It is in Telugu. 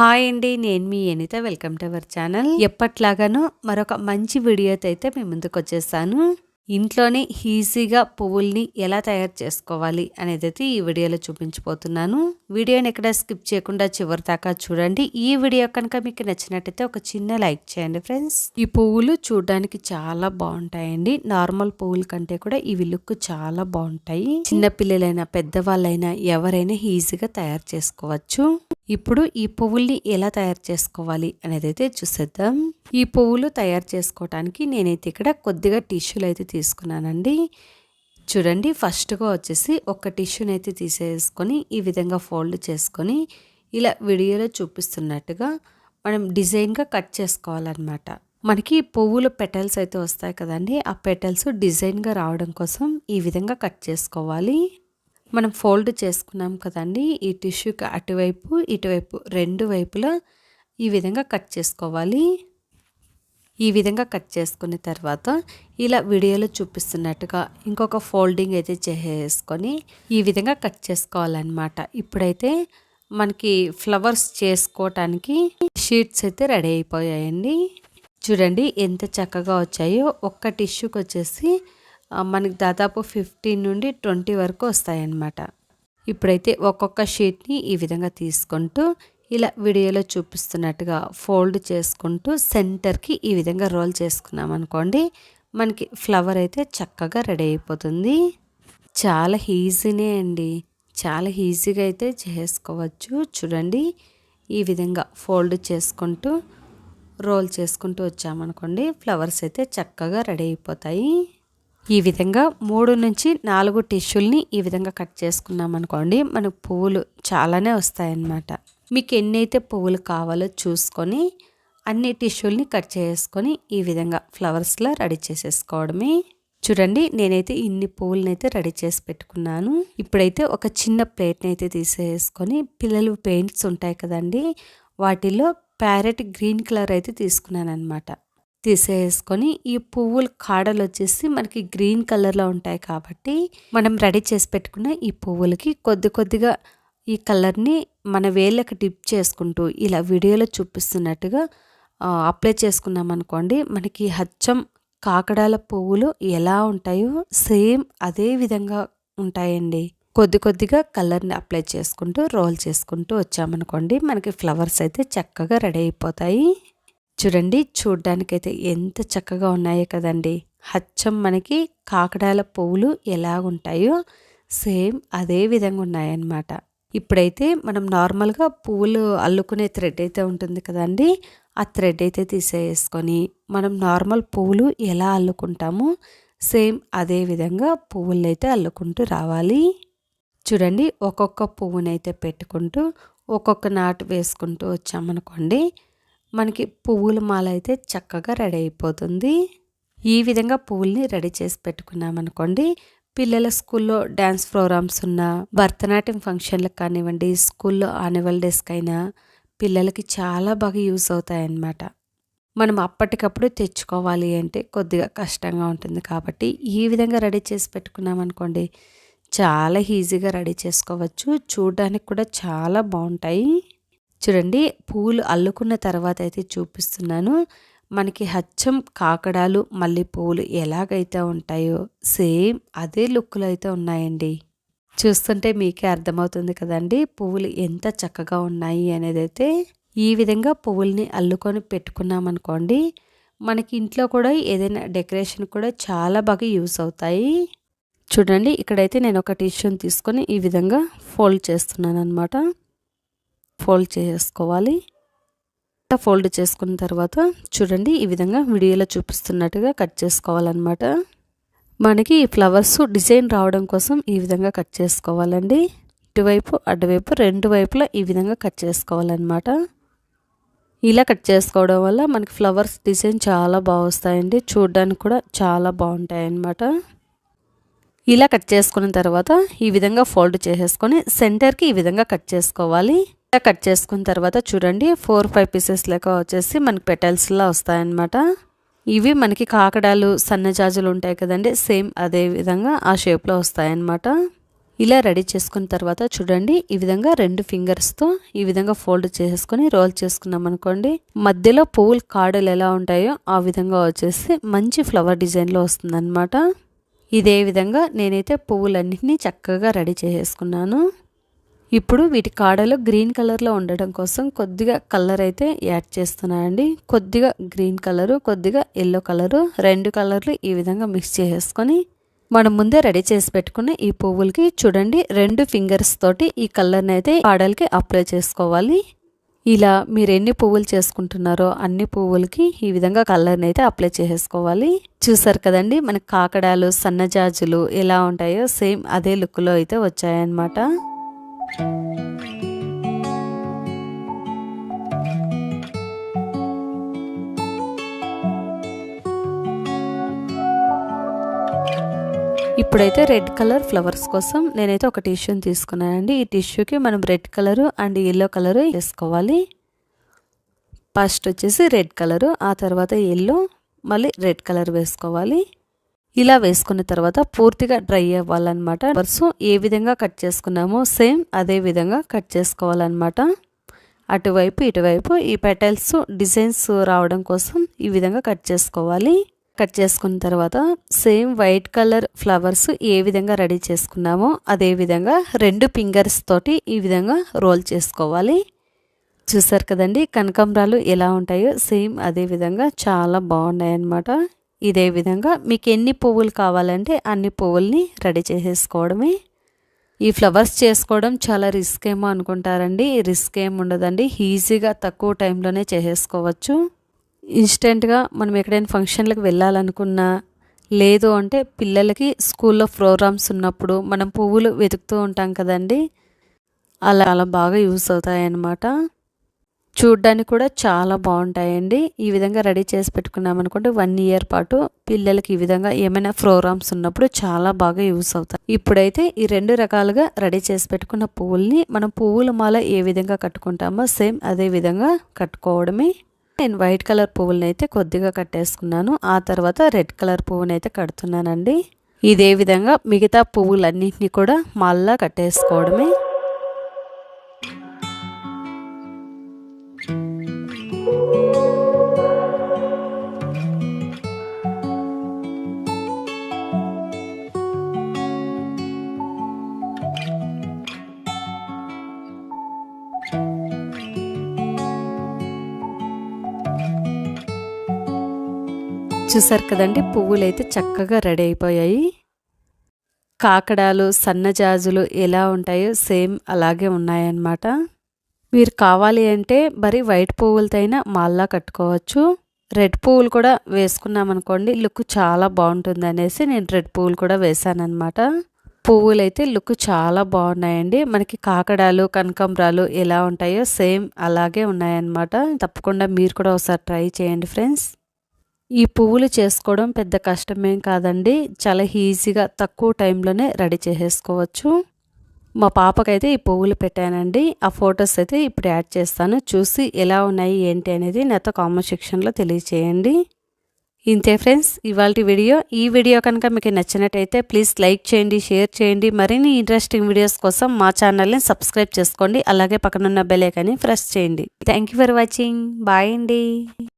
హాయ్ అండి నేను మీ Anitha welcome to our channel. ఎప్పట్లాగానో మరొక మంచి వీడియోతో అయితే మీ ముందుకు వచ్చేసాను ఇంట్లోనే ఈజీగా పువ్వుల్ని ఎలా తయారు చేసుకోవాలి అనేది అయితే ఈ వీడియోలో చూపించబోతున్నాను. వీడియోని ఎక్కడ స్కిప్ చేయకుండా చివరి దాకా చూడండి. ఈ వీడియో కనుక మీకు నచ్చినట్టయితే ఒక చిన్న లైక్ చేయండి ఫ్రెండ్స్. ఈ పువ్వులు చూడడానికి చాలా బాగుంటాయండి. నార్మల్ పువ్వుల కంటే కూడా ఇవి లుక్ చాలా బాగుంటాయి. చిన్నపిల్లలైనా పెద్దవాళ్ళైనా ఎవరైనా ఈజీగా తయారు చేసుకోవచ్చు. ఇప్పుడు ఈ పువ్వుల్ని ఎలా తయారు చేసుకోవాలి అనేది అయితే చూసేద్దాం. ఈ పువ్వులు తయారు చేసుకోవడానికి నేనైతే ఇక్కడ కొద్దిగా టిష్యూలు అయితే తీసుకున్నానండి. చూడండి ఫస్ట్గా వచ్చేసి ఒక టిష్యూని అయితే తీసేసుకొని ఈ విధంగా ఫోల్డ్ చేసుకొని ఇలా వీడియోలో చూపిస్తున్నట్టుగా మనం డిజైన్గా కట్ చేసుకోవాలన్నమాట. మనకి పువ్వుల పెటల్స్ అయితే వస్తాయి కదండి ఆ పెటల్స్ డిజైన్గా రావడం కోసం ఈ విధంగా కట్ చేసుకోవాలి. మనం ఫోల్డ్ చేసుకున్నాం కదండి ఈ టిష్యూకి అటువైపు ఇటువైపు రెండు వైపులా ఈ విధంగా కట్ చేసుకోవాలి. ఈ విధంగా కట్ చేసుకున్న తర్వాత ఇలా వీడియోలో చూపిస్తున్నట్టుగా ఇంకొక ఫోల్డింగ్ అయితే చేసేసుకొని ఈ విధంగా కట్ చేసుకోవాలన్నమాట. ఇప్పుడైతే మనకి ఫ్లవర్స్ చేసుకోవటానికి షీట్స్ అయితే రెడీ అయిపోయాయండి. చూడండి ఎంత చక్కగా వచ్చాయో. ఒక్క టిష్యూకి వచ్చేసి మనకి దాదాపు ఫిఫ్టీన్ నుండి ట్వంటీ వరకు వస్తాయన్నమాట. ఇప్పుడైతే ఒక్కొక్క షీట్ని ఈ విధంగా తీసుకుంటూ ఇలా వీడియోలో చూపిస్తున్నట్టుగా ఫోల్డ్ చేసుకుంటూ సెంటర్కి ఈ విధంగా రోల్ చేసుకున్నాం అనుకోండి మనకి ఫ్లవర్ అయితే చక్కగా రెడీ అయిపోతుంది. చాలా ఈజీనే అండి. చాలా ఈజీగా అయితే చేసుకోవచ్చు. చూడండి ఈ విధంగా ఫోల్డ్ చేసుకుంటూ రోల్ చేసుకుంటూ వచ్చామనుకోండి ఫ్లవర్స్ అయితే చక్కగా రెడీ అయిపోతాయి. ఈ విధంగా మూడు నుంచి నాలుగు టిష్యూల్ని ఈ విధంగా కట్ చేసుకున్నామనుకోండి మనకు పువ్వులు చాలానే వస్తాయన్నమాట. మీకు ఎన్నైతే పువ్వులు కావాలో చూసుకొని అన్ని టిష్యూల్ని కట్ చేసుకొని ఈ విధంగా ఫ్లవర్స్లో రెడీ చేసేసుకోవడమే. చూడండి నేనైతే ఇన్ని పువ్వులనైతే రెడీ చేసి పెట్టుకున్నాను. ఇప్పుడైతే ఒక చిన్న ప్లేట్ని అయితే తీసేసుకొని పిల్లలు పెయింట్స్ ఉంటాయి కదండి వాటిలో ప్యారెట్ గ్రీన్ కలర్ అయితే తీసుకున్నాను అనమాట తీసేసుకొని ఈ పువ్వుల కాడలు వచ్చేసి మనకి గ్రీన్ కలర్లో ఉంటాయి కాబట్టి మనం రెడీ చేసి పెట్టుకున్న ఈ పువ్వులకి కొద్ది కొద్దిగా ఈ కలర్ని మన వేళ్ళకి డిప్ చేసుకుంటూ ఇలా వీడియోలో చూపిస్తున్నట్టుగా అప్లై చేసుకున్నాం అనుకోండి మనకి హచ్చం కాకడాల పువ్వులు ఎలా ఉంటాయో సేమ్ అదే విధంగా ఉంటాయండి. కొద్ది కొద్దిగా కలర్ని అప్లై చేసుకుంటూ రోల్ చేసుకుంటూ వచ్చామనుకోండి మనకి ఫ్లవర్స్ అయితే చక్కగా రెడీ అయిపోతాయి. చూడండి చూడ్డానికైతే ఎంత చక్కగా ఉన్నాయో కదండి. హచ్చం మనకి కాకడాల పువ్వులు ఎలా ఉంటాయో సేమ్ అదే విధంగా ఉన్నాయన్నమాట. ఇప్పుడైతే మనం నార్మల్గా పువ్వులు అల్లుకునే థ్రెడ్ అయితే ఉంటుంది కదండి ఆ థ్రెడ్ అయితే తీసేసుకొని మనం నార్మల్ పువ్వులు ఎలా అల్లుకుంటామో సేమ్ అదే విధంగా పువ్వులు అయితే అల్లుకుంటూ రావాలి. చూడండి ఒక్కొక్క పువ్వునైతే పెట్టుకుంటూ ఒక్కొక్క నాటు వేసుకుంటూ వచ్చామనుకోండి మనకి పువ్వుల మాల అయితే చక్కగా రెడీ అయిపోతుంది. ఈ విధంగా పువ్వుల్ని రెడీ చేసి పెట్టుకున్నామనుకోండి పిల్లల స్కూల్లో డ్యాన్స్ ప్రోగ్రామ్స్ ఉన్న భరతనాట్యం ఫంక్షన్లకు కానివ్వండి స్కూల్లో ఆన్యువల్ డేస్కి అయినా పిల్లలకి చాలా బాగా యూస్ అవుతాయన్నమాట. మనం అప్పటికప్పుడు తెచ్చుకోవాలి అంటే కొద్దిగా కష్టంగా ఉంటుంది కాబట్టి ఈ విధంగా రెడీ చేసి పెట్టుకున్నామనుకోండి చాలా ఈజీగా రెడీ చేసుకోవచ్చు. చూడడానికి కూడా చాలా బాగుంటాయి. చూడండి పూలు అల్లుకున్న తర్వాత అయితే చూపిస్తున్నాను. మనకి హచ్చం కాకడాలు మల్లెపూలు ఎలాగైతే ఉంటాయో సేమ్ అదే లుక్లో అయితే ఉన్నాయండి. చూస్తుంటే మీకే అర్థమవుతుంది కదండి పువ్వులు ఎంత చక్కగా ఉన్నాయి అనేది అయితే ఈ విధంగా పువ్వుల్ని అల్లుకొని పెట్టుకున్నామనుకోండి మనకి ఇంట్లో కూడా ఏదైనా డెకరేషన్ కూడా చాలా బాగా యూస్ అవుతాయి. చూడండి ఇక్కడైతే నేను ఒక టిష్యూని తీసుకొని ఈ విధంగా ఫోల్డ్ చేస్తున్నాను అనమాట ఫోల్డ్ చేసుకోవాలి. ఫోల్డ్ చేసుకున్న తర్వాత చూడండి ఈ విధంగా వీడియోలో చూపిస్తున్నట్టుగా కట్ చేసుకోవాలన్నమాట. మనకి ఈ ఫ్లవర్స్ డిజైన్ రావడం కోసం ఈ విధంగా కట్ చేసుకోవాలండి. ఇటువైపు అటువైపు రెండు వైపులా ఈ విధంగా కట్ చేసుకోవాలన్నమాట. ఇలా కట్ చేసుకోవడం వల్ల మనకి ఫ్లవర్స్ డిజైన్ చాలా బాగా వస్తాయండి. చూడడానికి కూడా చాలా బాగుంటాయి అన్నమాట ఇలా కట్ చేసుకున్న తర్వాత ఈ విధంగా ఫోల్డ్ చేసేసుకొని సెంటర్కి ఈ విధంగా కట్ చేసుకోవాలి. కట్ చేసుకున్న తర్వాత చూడండి ఫోర్ ఫైవ్ పీసెస్ లెక్క వచ్చేసి మనకి పెటల్స్లా వస్తాయన్నమాట. ఇవి మనకి కాకడాలు సన్నజాజులు ఉంటాయి కదండి సేమ్ అదే విధంగా ఆ షేప్లో వస్తాయన్నమాట. ఇలా రెడీ చేసుకున్న తర్వాత చూడండి ఈ విధంగా రెండు ఫింగర్స్తో ఈ విధంగా ఫోల్డ్ చేసుకొని రోల్ చేసుకున్నాం అనుకోండి మధ్యలో పువ్వులు కాడలు ఎలా ఉంటాయో ఆ విధంగా వచ్చేసి మంచి ఫ్లవర్ డిజైన్లో వస్తుందన్నమాట. ఇదే విధంగా నేనైతే పువ్వులన్నింటినీ చక్కగా రెడీ చేసేసుకున్నాను. ఇప్పుడు వీటి కాడలు గ్రీన్ కలర్లో ఉండడం కోసం కొద్దిగా కలర్ అయితే యాడ్ చేస్తున్నానండి. కొద్దిగా గ్రీన్ కలరు కొద్దిగా ఎల్లో కలరు రెండు కలర్లు ఈ విధంగా మిక్స్ చేసేసుకొని మనం ముందే రెడీ చేసి పెట్టుకున్న ఈ పువ్వులకి చూడండి రెండు ఫింగర్స్ తోటి ఈ కలర్ని అయితే కాడలకి అప్లై చేసుకోవాలి. ఇలా మీరు ఎన్ని పువ్వులు చేసుకుంటున్నారో అన్ని పువ్వులకి ఈ విధంగా కలర్ని అయితే అప్లై చేసేసుకోవాలి చూసారు కదండి మనకి కాకడాలు సన్నజాజులు ఎలా ఉంటాయో సేమ్ అదే లుక్లో అయితే వచ్చాయన్నమాట. ఇప్పుడైతే రెడ్ కలర్ ఫ్లవర్స్ కోసం నేనైతే ఒక టిష్యూని తీసుకున్నానండి. ఈ టిష్యూకి మనం red colour and yellow colour వేసుకోవాలి. ఫస్ట్ వచ్చేసి రెడ్ కలరు ఆ తర్వాత ఎల్లో మళ్ళీ రెడ్ కలర్ వేసుకోవాలి. ఇలా వేసుకున్న తర్వాత పూర్తిగా డ్రై అవ్వాలన్నమాట. పర్సు ఏ విధంగా కట్ చేసుకున్నామో సేమ్ అదే విధంగా కట్ చేసుకోవాలన్నమాట. అటువైపు ఇటువైపు ఈ పెటల్స్ డిజైన్స్ రావడం కోసం ఈ విధంగా కట్ చేసుకోవాలి. కట్ చేసుకున్న తర్వాత సేమ్ వైట్ కలర్ ఫ్లవర్స్ ఏ విధంగా రెడీ చేసుకున్నామో అదే విధంగా రెండు ఫింగర్స్ తోటి ఈ విధంగా రోల్ చేసుకోవాలి. చూసారు కదండి కనకంబరాలు ఎలా ఉంటాయో సేమ్ అదే విధంగా చాలా బాగున్నాయి అన్నమాట ఇదే విధంగా మీకు ఎన్ని పువ్వులు కావాలంటే అన్ని పువ్వుల్ని రెడీ చేసేసుకోవడమే. ఈ ఫ్లవర్స్ చేసుకోవడం చాలా రిస్క్ ఏమో అనుకుంటారండి. రిస్క్ ఏమి ఉండదండి. ఈజీగా తక్కువ టైంలోనే చేసేసుకోవచ్చు. ఇన్స్టెంట్గా మనం ఎక్కడైనా ఫంక్షన్లకు వెళ్ళాలనుకున్నా లేదు అంటే పిల్లలకి స్కూల్లో ప్రోగ్రామ్స్ ఉన్నప్పుడు మనం పువ్వులు వెతుకుతూ ఉంటాం కదండి. అలా అలా బాగా యూస్ అవుతాయి అన్నమాట చూడ్డానికి కూడా చాలా బాగుంటాయండి. ఈ విధంగా రెడీ చేసి పెట్టుకున్నామనుకుంటే వన్ ఇయర్ పాటు పిల్లలకి ఈ విధంగా ఏమైనా ప్రోగ్రామ్స్ ఉన్నప్పుడు చాలా బాగా యూస్ అవుతాయి. ఇప్పుడైతే ఈ రెండు రకాలుగా రెడీ చేసి పెట్టుకున్న పువ్వుల్ని మనం పువ్వుల మాల ఏ విధంగా కట్టుకుంటామో సేమ్ అదే విధంగా కట్టుకోవడమే. నేను వైట్ కలర్ పువ్వులను అయితే కొద్దిగా కట్టేసుకున్నాను. ఆ తర్వాత రెడ్ కలర్ పువ్వుని అయితే కడుతున్నానండి. ఇదే విధంగా మిగతా పువ్వులన్నింటినీ కూడా మళ్ళా కట్టేసుకోవడమే. చూసారు కదండి పువ్వులు అయితే చక్కగా రెడీ అయిపోయాయి. కాకడాలు సన్నజాజులు ఎలా ఉంటాయో సేమ్ అలాగే ఉన్నాయన్నమాట. మీరు కావాలి అంటే మరి వైట్ పువ్వులతో అయినా మాల్లా కట్టుకోవచ్చు. రెడ్ పువ్వులు కూడా వేసుకున్నామనుకోండి లుక్ చాలా బాగుంటుంది అనేసి నేను రెడ్ పువ్వులు కూడా వేసానమాట పువ్వులు అయితే లుక్ చాలా బాగున్నాయండి. మనకి కాకడాలు కనకంబరాలు ఎలా ఉంటాయో సేమ్ అలాగే ఉన్నాయన్నమాట. తప్పకుండా మీరు కూడా ఒకసారి ట్రై చేయండి ఫ్రెండ్స్. ఈ పువ్వులు చేసుకోవడం పెద్ద కష్టమేం కాదండి. చాలా ఈజీగా తక్కువ టైంలోనే రెడీ చేసేసుకోవచ్చు. మా పాపకైతే ఈ పువ్వులు పెట్టానండి. ఆ ఫొటోస్ అయితే ఇప్పుడు యాడ్ చేస్తాను. చూసి ఎలా ఉన్నాయి ఏంటి అనేది నాతో కామెంట్ సెక్షన్లో తెలియచేయండి. ఇంతే ఫ్రెండ్స్ ఇవాళ వీడియో. ఈ వీడియో కనుక మీకు నచ్చినట్టయితే ప్లీజ్ లైక్ చేయండి షేర్ చేయండి. మరిన్ని ఇంట్రెస్టింగ్ వీడియోస్ కోసం మా ఛానల్ని సబ్స్క్రైబ్ చేసుకోండి. అలాగే పక్కనున్న బెల్ ఐకాన్ని ప్రెస్ చేయండి. Thank you for watching bye అండి.